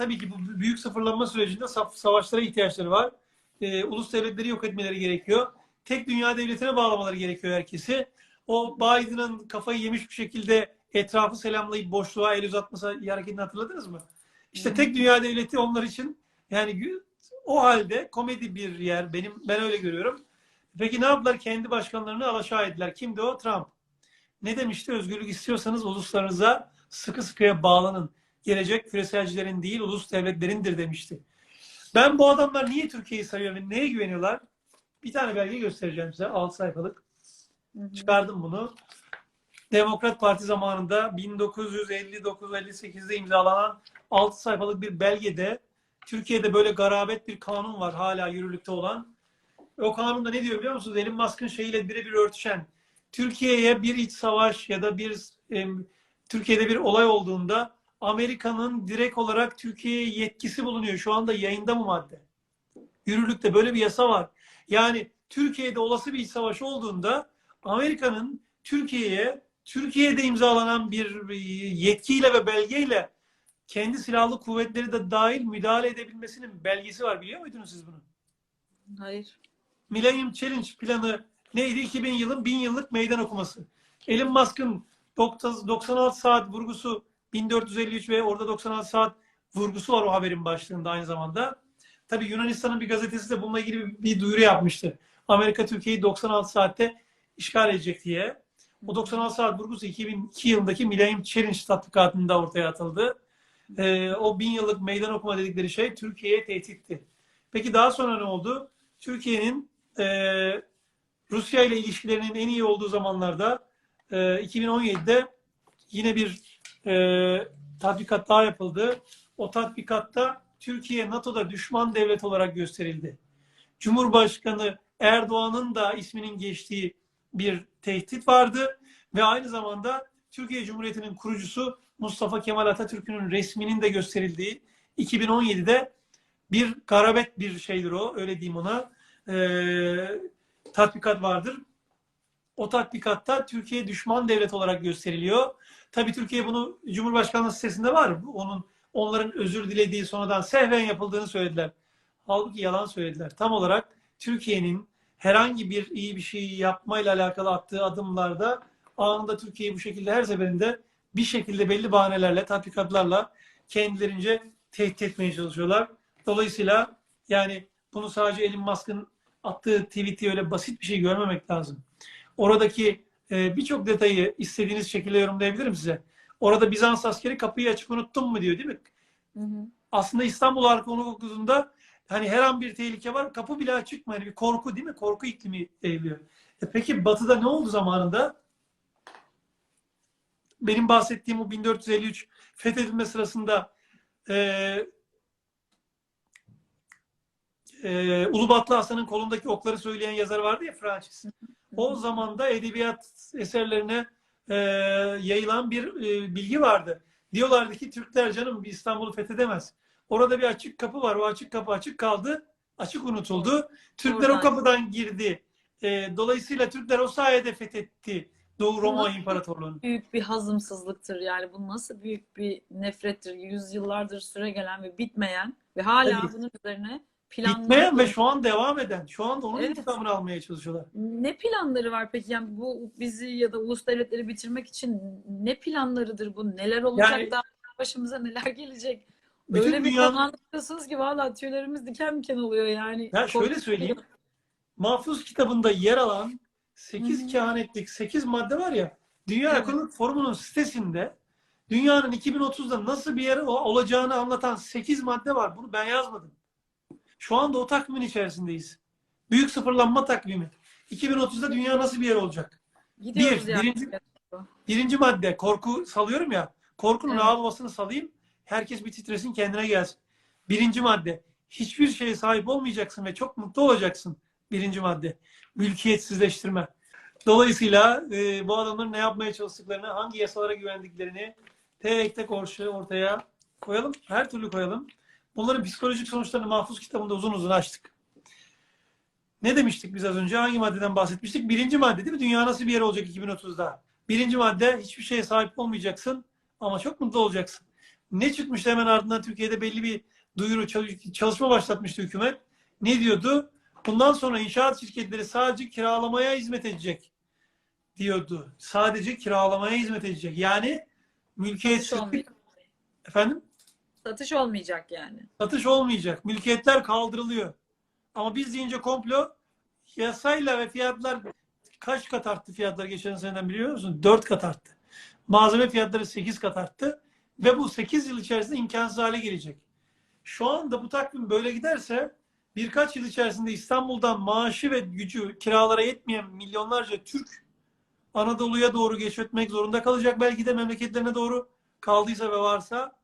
tabii ki bu büyük sıfırlanma sürecinde savaşlara ihtiyaçları var. Ee, ulus devletleri yok etmeleri gerekiyor. Tek dünya devletine bağlamaları gerekiyor herkesi. O Biden'ın kafayı yemiş bir şekilde etrafı selamlayıp boşluğa el uzatması hareketini hatırladınız mı? İşte tek dünya devleti onlar için yani o halde komedi bir yer. Benim ben öyle görüyorum. Peki ne yaptılar? Kendi başkanlarını alaşağı ettiler. Kimdi o? Trump. Ne demişti? Özgürlük istiyorsanız uluslarınıza sıkı sıkıya bağlanın. Gelecek küreselcilerin değil, ulus devletlerindir demişti. Ben bu adamlar niye Türkiye'yi sayıyor ve neye güveniyorlar? Bir tane belge göstereceğim size. 6 sayfalık. Hı hı. Çıkardım bunu. Demokrat Parti zamanında 1959-58'de imzalanan 6 sayfalık bir belgede Türkiye'de böyle garabet bir kanun var hala yürürlükte olan. O kanunda ne diyor biliyor musunuz? Elon Musk'ın şeyiyle birebir örtüşen. Türkiye'ye bir iç savaş ya da bir em, Türkiye'de bir olay olduğunda Amerika'nın direkt olarak Türkiye'ye yetkisi bulunuyor. Şu anda yayında bu madde. Yürürlükte böyle bir yasa var. Yani Türkiye'de olası bir iç savaş olduğunda Amerika'nın Türkiye'ye Türkiye'de imzalanan bir yetkiyle ve belgeyle kendi silahlı kuvvetleri de dahil müdahale edebilmesinin belgesi var. Biliyor muydunuz siz bunu? Hayır. Millennium Challenge planı neydi? 2000 yılın 1000 yıllık meydan okuması. Elon Musk'ın 96 saat vurgusu 1453 ve orada 96 saat vurgusu var o haberin başlığında aynı zamanda. Tabii Yunanistan'ın bir gazetesi de bununla ilgili bir duyuru yapmıştı. Amerika Türkiye'yi 96 saatte işgal edecek diye. O 96 saat vurgusu 2002 yılındaki Millennium Challenge tatbikatında ortaya atıldı. Ee, o bin yıllık meydan okuma dedikleri şey Türkiye'ye tehditti. Peki daha sonra ne oldu? Türkiye'nin e, Rusya ile ilişkilerinin en iyi olduğu zamanlarda e, 2017'de yine bir e, tatbikat daha yapıldı. O tatbikatta Türkiye NATO'da düşman devlet olarak gösterildi. Cumhurbaşkanı Erdoğan'ın da isminin geçtiği bir tehdit vardı ve aynı zamanda Türkiye Cumhuriyeti'nin kurucusu Mustafa Kemal Atatürk'ün resminin de gösterildiği 2017'de bir garabet bir şeydir o, öyle diyeyim ona. Ee, tatbikat vardır. O tatbikatta Türkiye düşman devlet olarak gösteriliyor. Tabii Türkiye bunu Cumhurbaşkanlığı sitesinde var. Onun onların özür dilediği sonradan sehven yapıldığını söylediler. Halbuki yalan söylediler. Tam olarak Türkiye'nin herhangi bir iyi bir şey yapmayla alakalı attığı adımlarda anında Türkiye'yi bu şekilde her seferinde bir şekilde belli bahanelerle, tatbikatlarla kendilerince tehdit etmeye çalışıyorlar. Dolayısıyla yani bunu sadece Elon Musk'ın attığı tweet'i öyle basit bir şey görmemek lazım. Oradaki e, birçok detayı istediğiniz şekilde yorumlayabilirim size. Orada Bizans askeri kapıyı açık unuttun mu diyor değil mi? Hı hı. Aslında İstanbul Arkeolog Okulu'nda hani her an bir tehlike var. Kapı bile açık mı? Hani bir korku değil mi? Korku iklimi yayılıyor. E peki Batı'da ne oldu zamanında? Benim bahsettiğim bu 1453 fethedilme sırasında e, e, Ulubatlı Hasan'ın kolundaki okları söyleyen yazar vardı ya Francis. O zamanda edebiyat eserlerine e, yayılan bir e, bilgi vardı. Diyorlardı ki Türkler canım İstanbul'u fethedemez. Orada bir açık kapı var. O açık kapı açık kaldı. Açık unutuldu. Türkler o Oradan- kapıdan girdi. E, dolayısıyla Türkler o sayede fethetti Doğu Roma Nasıl- İmparatorluğu'nu. Büyük bir hazımsızlıktır yani bu nasıl büyük bir nefrettir yüzyıllardır süre gelen ve bitmeyen ve hala Tabii. bunun üzerine planlar Bitmeyen ve şu an devam eden. Şu anda onun Evet. intikamını almaya çalışıyorlar. ne planları var peki yani bu bizi ya da ulus devletleri bitirmek için ne planlarıdır bu neler olacak Yani- da başımıza neler gelecek Bütün öyle bir dünyanın- konu anlatıyorsunuz ki valla tüylerimiz diken diken oluyor yani. Ya şöyle söyleyeyim. Mahfuz kitabında yer alan 8 Hı hı. kehanetlik 8 madde var ya Dünya. Ekonomik Forumu'nun sitesinde dünyanın 2030'da nasıl bir yer o- olacağını anlatan 8 madde var. Bunu ben yazmadım. Şu anda o takvimin içerisindeyiz. Büyük sıfırlanma takvimi. 2030'da dünya nasıl bir yer olacak? Gidiyoruz Bir, yani. birinci- Birinci madde korku salıyorum ya. Korkunun Evet. ağ babasını salayım. Herkes bir titresin kendine gelsin. Birinci madde. Hiçbir şeye sahip olmayacaksın ve çok mutlu olacaksın. Birinci madde. Mülkiyetsizleştirme. Dolayısıyla e, bu adamların ne yapmaya çalıştıklarını, hangi yasalara güvendiklerini tek tek ortaya koyalım. Her türlü koyalım. Bunların psikolojik sonuçlarını Mahfuz kitabında uzun uzun açtık. Ne demiştik biz az önce? Hangi maddeden bahsetmiştik? Birinci madde değil mi? Dünya nasıl bir yer olacak 2030'da? Birinci madde hiçbir şeye sahip olmayacaksın ama çok mutlu olacaksın. Ne çıkmıştı hemen ardından Türkiye'de belli bir duyuru çalış- çalışma başlatmıştı hükümet. Ne diyordu? Bundan sonra inşaat şirketleri sadece kiralamaya hizmet edecek diyordu. Sadece kiralamaya hizmet edecek. Yani mülkiyetsizlik efendim Satış olmayacak yani. satış olmayacak. Mülkiyetler kaldırılıyor. Ama biz deyince komplo yasayla ve fiyatlar kaç kat arttı fiyatlar geçen seneden biliyor musun? 4 kat arttı. Malzeme fiyatları 8 kat arttı. Ve bu 8 yıl içerisinde imkansız hale gelecek. Şu anda bu takvim böyle giderse birkaç yıl içerisinde İstanbul'dan maaşı ve gücü kiralara yetmeyen milyonlarca Türk Anadolu'ya doğru göç zorunda kalacak. Belki de memleketlerine doğru kaldıysa ve varsa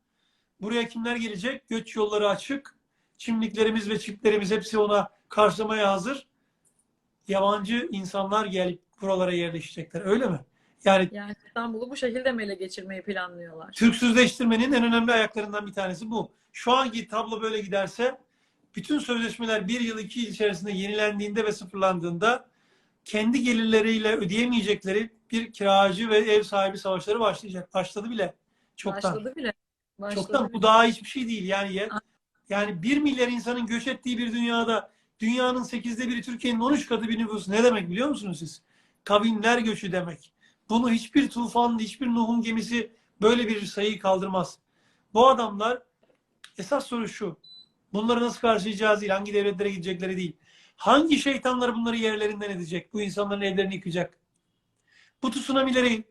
buraya kimler gelecek? Göç yolları açık. Çimliklerimiz ve çiplerimiz hepsi ona karşılamaya hazır. Yabancı insanlar gelip buralara yerleşecekler. Öyle mi? Yani Yani İstanbul'u bu şekilde mi ele geçirmeyi planlıyorlar? Türksüzleştirmenin en önemli ayaklarından bir tanesi bu. Şu anki tablo böyle giderse bütün sözleşmeler bir yıl iki yıl içerisinde yenilendiğinde ve sıfırlandığında kendi gelirleriyle ödeyemeyecekleri bir kiracı ve ev sahibi savaşları başlayacak. Başladı bile. Çoktan. Başladı bile. Başladı Çoktan. Bu daha hiçbir şey değil. Yani ya- Ah. yani bir milyar insanın göç ettiği bir dünyada dünyanın sekizde biri Türkiye'nin 13 katı bir nüfusu ne demek biliyor musunuz siz? Kavimler göçü demek. Bunu hiçbir tufan, hiçbir Nuh'un gemisi böyle bir sayıyı kaldırmaz. Bu adamlar esas soru şu. Bunları nasıl karşılayacağız değil, hangi devletlere gidecekleri değil. Hangi şeytanlar bunları yerlerinden edecek? Bu insanların evlerini yıkacak. Bu tsunamileri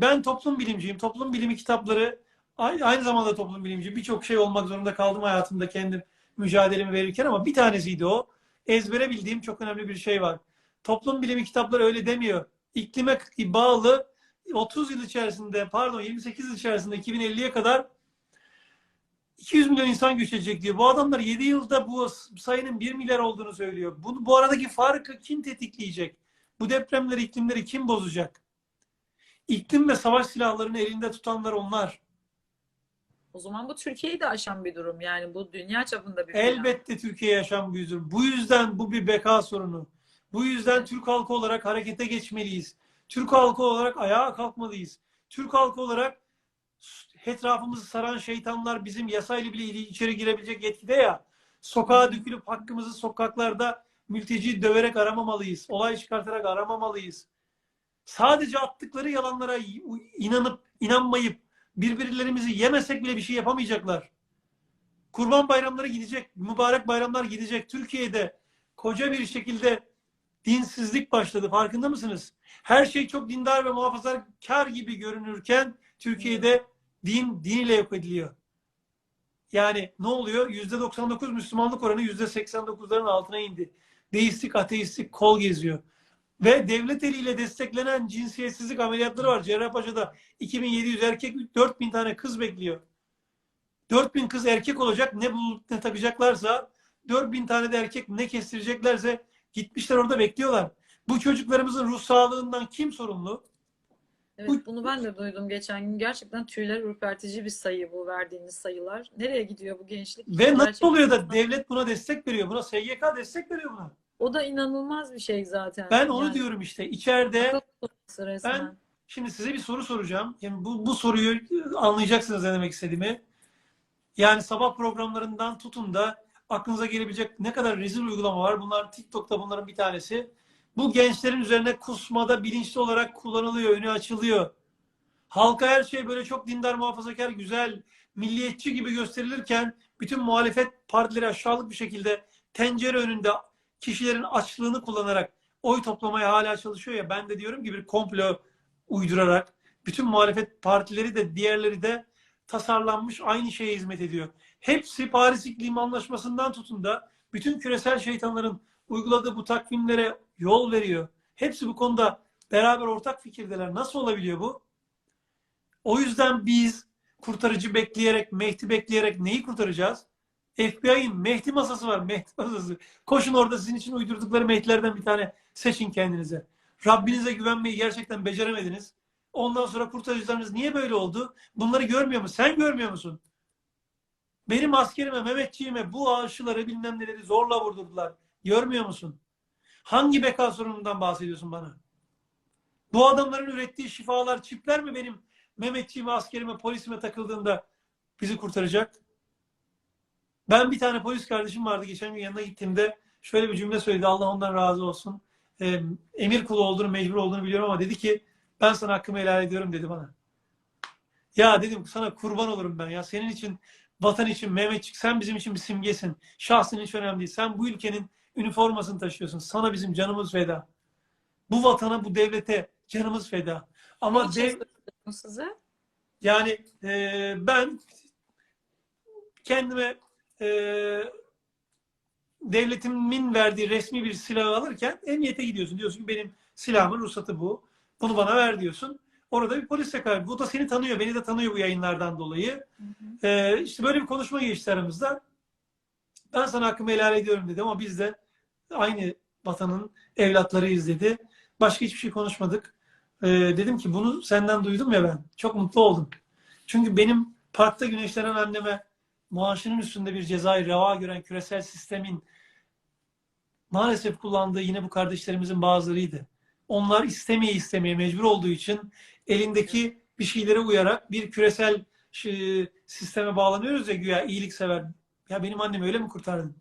ben toplum bilimciyim. Toplum bilimi kitapları aynı, zamanda toplum bilimci. Birçok şey olmak zorunda kaldım hayatımda kendim mücadelemi verirken ama bir tanesiydi o. Ezbere bildiğim çok önemli bir şey var. Toplum bilimi kitapları öyle demiyor. İklime bağlı 30 yıl içerisinde pardon 28 yıl içerisinde 2050'ye kadar 200 milyon insan göç edecek diyor. Bu adamlar 7 yılda bu sayının 1 milyar olduğunu söylüyor. Bunu, bu aradaki farkı kim tetikleyecek? Bu depremleri, iklimleri kim bozacak? İklim ve savaş silahlarını elinde tutanlar onlar. O zaman bu Türkiye'yi de aşan bir durum. Yani bu dünya çapında bir. Elbette Türkiye yaşam bir durum. Bu yüzden bu bir beka sorunu. Bu yüzden Türk halkı olarak harekete geçmeliyiz. Türk halkı olarak ayağa kalkmalıyız. Türk halkı olarak etrafımızı saran şeytanlar bizim yasayla bile içeri girebilecek yetkide ya. Sokağa dökülüp hakkımızı sokaklarda mülteci döverek aramamalıyız. Olay çıkartarak aramamalıyız. Sadece attıkları yalanlara inanıp inanmayıp birbirlerimizi yemesek bile bir şey yapamayacaklar. Kurban bayramları gidecek, mübarek bayramlar gidecek. Türkiye'de koca bir şekilde dinsizlik başladı. Farkında mısınız? Her şey çok dindar ve muhafazakar gibi görünürken Türkiye'de din din ile yok ediliyor. Yani ne oluyor? %99 Müslümanlık oranı %89'ların altına indi. Deistik, ateistik kol geziyor. Ve devlet eliyle desteklenen cinsiyetsizlik ameliyatları var. Cerrahpaşa'da 2700 erkek, 4000 tane kız bekliyor. 4000 kız erkek olacak. Ne bulup ne takacaklarsa 4000 tane de erkek ne kestireceklerse gitmişler orada bekliyorlar. Bu çocuklarımızın ruh sağlığından kim sorumlu? Evet, Bu- bunu ben de duydum geçen gün. Gerçekten tüyler ürpertici bir sayı bu verdiğiniz sayılar. Nereye gidiyor bu gençlik? Ve nasıl oluyor da devlet buna destek veriyor? Buna SGK destek veriyor buna. O da inanılmaz bir şey zaten. Ben onu Yani diyorum işte. İçeride. Ben- Şimdi size bir soru soracağım. Yani bu, bu soruyu anlayacaksınız ne demek istediğimi. Yani sabah programlarından tutun da aklınıza gelebilecek ne kadar rezil uygulama var. Bunlar TikTok'ta bunların bir tanesi. Bu gençlerin üzerine kusmada bilinçli olarak kullanılıyor, önü açılıyor. Halka her şey böyle çok dindar, muhafazakar, güzel, milliyetçi gibi gösterilirken bütün muhalefet partileri aşağılık bir şekilde tencere önünde kişilerin açlığını kullanarak oy toplamaya hala çalışıyor ya ben de diyorum ki bir komplo uydurarak bütün muhalefet partileri de diğerleri de tasarlanmış aynı şeye hizmet ediyor. Hepsi Paris İklim Anlaşması'ndan tutun da bütün küresel şeytanların uyguladığı bu takvimlere yol veriyor. Hepsi bu konuda beraber ortak fikirdeler. Nasıl olabiliyor bu? O yüzden biz kurtarıcı bekleyerek, Mehdi bekleyerek neyi kurtaracağız? FBI'nin Mehdi masası var. Mehdi masası. Koşun orada sizin için uydurdukları Mehdi'lerden bir tane seçin kendinize. Rabbinize güvenmeyi gerçekten beceremediniz. Ondan sonra kurtarıcılarınız niye böyle oldu? Bunları görmüyor musun? Sen görmüyor musun? Benim askerime, Mehmetçiğime bu aşıları bilmem neleri zorla vurdurdular. Görmüyor musun? Hangi beka sorunundan bahsediyorsun bana? Bu adamların ürettiği şifalar, çipler mi benim Mehmetçiğime, askerime, polisime takıldığında bizi kurtaracak. Ben bir tane polis kardeşim vardı geçen gün yanına gittiğimde şöyle bir cümle söyledi. Allah ondan razı olsun. Ee, emir kulu olduğunu, mecbur olduğunu biliyorum ama dedi ki ben sana hakkımı helal ediyorum dedi bana. Ya dedim sana kurban olurum ben ya. Senin için, vatan için, Mehmetçik sen bizim için bir simgesin. Şahsın hiç önemli değil. Sen bu ülkenin üniformasını taşıyorsun. Sana bizim canımız feda. Bu vatana, bu devlete canımız feda. Ama için dev, size? yani e, ben kendime e, devletimin verdiği resmi bir silahı alırken emniyete gidiyorsun. Diyorsun ki benim silahımın ruhsatı bu. Bunu bana ver diyorsun. Orada bir polis yakar. Bu da seni tanıyor. Beni de tanıyor bu yayınlardan dolayı. Hı hı. Ee, işte böyle bir konuşma geçti aramızda. Ben sana hakkımı helal ediyorum dedi ama biz de aynı vatanın evlatlarıyız dedi. Başka hiçbir şey konuşmadık. Ee, dedim ki bunu senden duydum ya ben. Çok mutlu oldum. Çünkü benim parkta güneşlenen anneme maaşının üstünde bir cezayı reva gören küresel sistemin maalesef kullandığı yine bu kardeşlerimizin bazılarıydı. Onlar istemeye istemeye mecbur olduğu için elindeki bir şeylere uyarak bir küresel şey, sisteme bağlanıyoruz ya güya iyiliksever. Ya benim annem öyle mi kurtardın?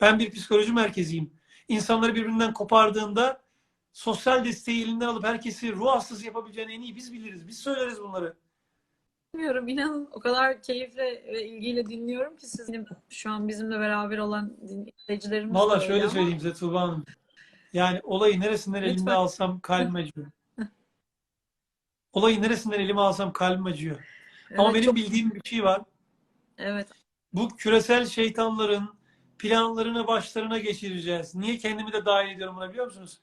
Ben bir psikoloji merkeziyim. İnsanları birbirinden kopardığında sosyal desteği elinden alıp herkesi ruh hastası yapabileceğini en iyi biz biliriz. Biz söyleriz bunları. Bilmiyorum inanın o kadar keyifle ve ilgiyle dinliyorum ki sizin şu an bizimle beraber olan dinleyicilerimiz Valla öyle şöyle ama söyleyeyim size Tuğba Hanım. Yani olayı neresinden elimde Lütfen. alsam kalbim acıyor. Olayı neresinden elime alsam kalbim acıyor. Ama evet, benim çok- bildiğim bir şey var. evet Bu küresel şeytanların planlarını başlarına geçireceğiz. Niye kendimi de dahil ediyorum buna biliyor musunuz?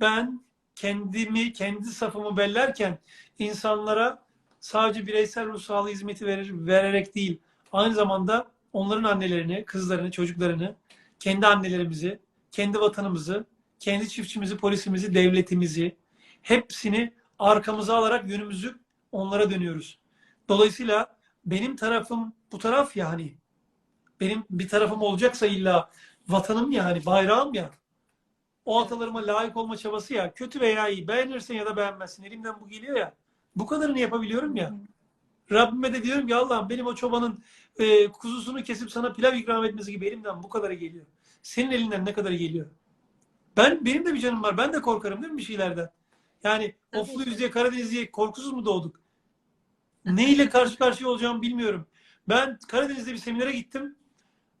Ben kendimi, kendi safımı bellerken insanlara sadece bireysel ruh sağlığı hizmeti verir, vererek değil, aynı zamanda onların annelerini, kızlarını, çocuklarını, kendi annelerimizi, kendi vatanımızı, kendi çiftçimizi, polisimizi, devletimizi hepsini arkamıza alarak yönümüzü onlara dönüyoruz. Dolayısıyla benim tarafım bu taraf ya hani benim bir tarafım olacaksa illa vatanım ya hani bayrağım ya o atalarıma layık olma çabası ya kötü veya iyi beğenirsin ya da beğenmezsin elimden bu geliyor ya bu kadarını yapabiliyorum ya Rabbime de diyorum ki Allah'ım benim o çobanın e, kuzusunu kesip sana pilav ikram etmesi gibi elimden bu kadarı geliyor. Senin elinden ne kadarı geliyor? Ben benim de bir canım var. Ben de korkarım değil mi bir şeylerden? Yani Tabii oflu ki. yüzüğe Karadenizli'ye korkusuz mu doğduk? Ne ile karşı karşıya olacağımı bilmiyorum. Ben Karadeniz'de bir seminere gittim.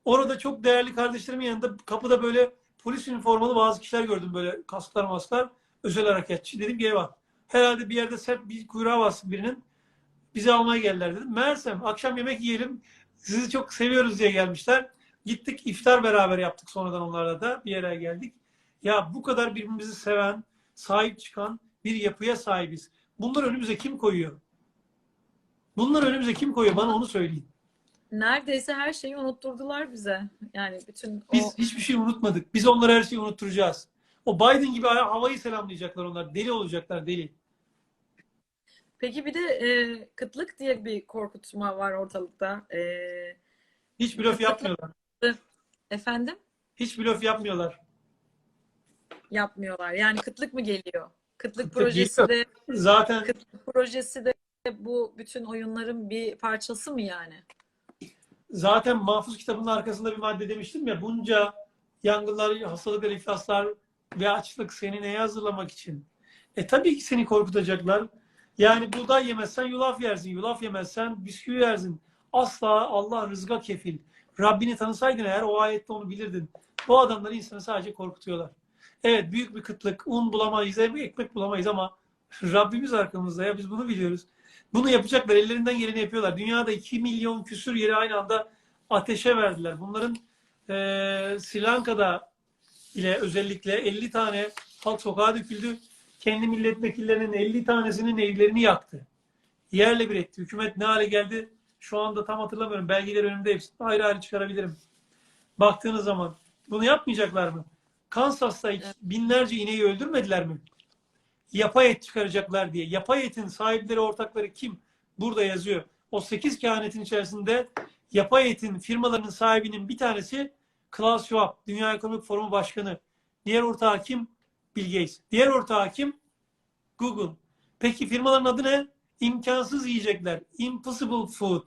Orada çok değerli kardeşlerimin yanında kapıda böyle polis üniformalı bazı kişiler gördüm böyle kasklar masklar. Özel harekatçı. Dedim ki eyvah. Herhalde bir yerde sert bir kuyruğa bastı birinin. Bizi almaya geldiler dedim. Meğersem akşam yemek yiyelim. Sizi çok seviyoruz diye gelmişler. Gittik iftar beraber yaptık sonradan onlarla da bir yere geldik. Ya bu kadar birbirimizi seven, sahip çıkan bir yapıya sahibiz. Bunları önümüze kim koyuyor? Bunları önümüze kim koyuyor? Bana onu söyleyin. neredeyse her şeyi unutturdular bize. Yani bütün o Biz hiçbir şey unutmadık. Biz onlara her şeyi unutturacağız. O Biden gibi havayı selamlayacaklar onlar. Deli olacaklar deli. Peki bir de e, kıtlık diye bir korkutma var ortalıkta. E, Hiç blöf yapmıyorlar. efendim? Hiç blöf yapmıyorlar. Yapmıyorlar. Yani kıtlık mı geliyor? Kıtlık Kıtlık projesi de Zaten kıtlık projesi de bu bütün oyunların bir parçası mı yani? zaten Mahfuz kitabının arkasında bir madde demiştim ya bunca yangınlar, hastalıklar, iflaslar ve açlık seni neye hazırlamak için? E tabii ki seni korkutacaklar. Yani buğday yemezsen yulaf yersin. Yulaf yemezsen bisküvi yersin. Asla Allah rızka kefil. Rabbini tanısaydın eğer o ayette onu bilirdin. Bu adamlar insanı sadece korkutuyorlar. Evet büyük bir kıtlık. Un bulamayız, ekmek bulamayız ama Rabbimiz arkamızda ya biz bunu biliyoruz. Bunu yapacaklar. Ellerinden geleni yapıyorlar. Dünyada 2 milyon küsür yeri aynı anda ateşe verdiler. Bunların eee Sri Lanka'da ile özellikle 50 tane halk sokağa döküldü. Kendi milletvekillerinin 50 tanesinin evlerini yaktı. Yerle bir etti. Hükümet ne hale geldi? Şu anda tam hatırlamıyorum. Belgeler önümde hepsini ayrı ayrı çıkarabilirim. Baktığınız zaman bunu yapmayacaklar mı? Kansas'ta binlerce ineği öldürmediler mi? Yapay et çıkaracaklar diye. Yapay etin sahipleri, ortakları kim? Burada yazıyor. O 8 kehanetin içerisinde yapay etin firmalarının sahibinin bir tanesi Klaus Schwab, Dünya Ekonomik Forumu Başkanı. Diğer ortağı kim? Bill Gates. Diğer ortağı kim? Google. Peki firmaların adı ne? İmkansız yiyecekler. Impossible Food.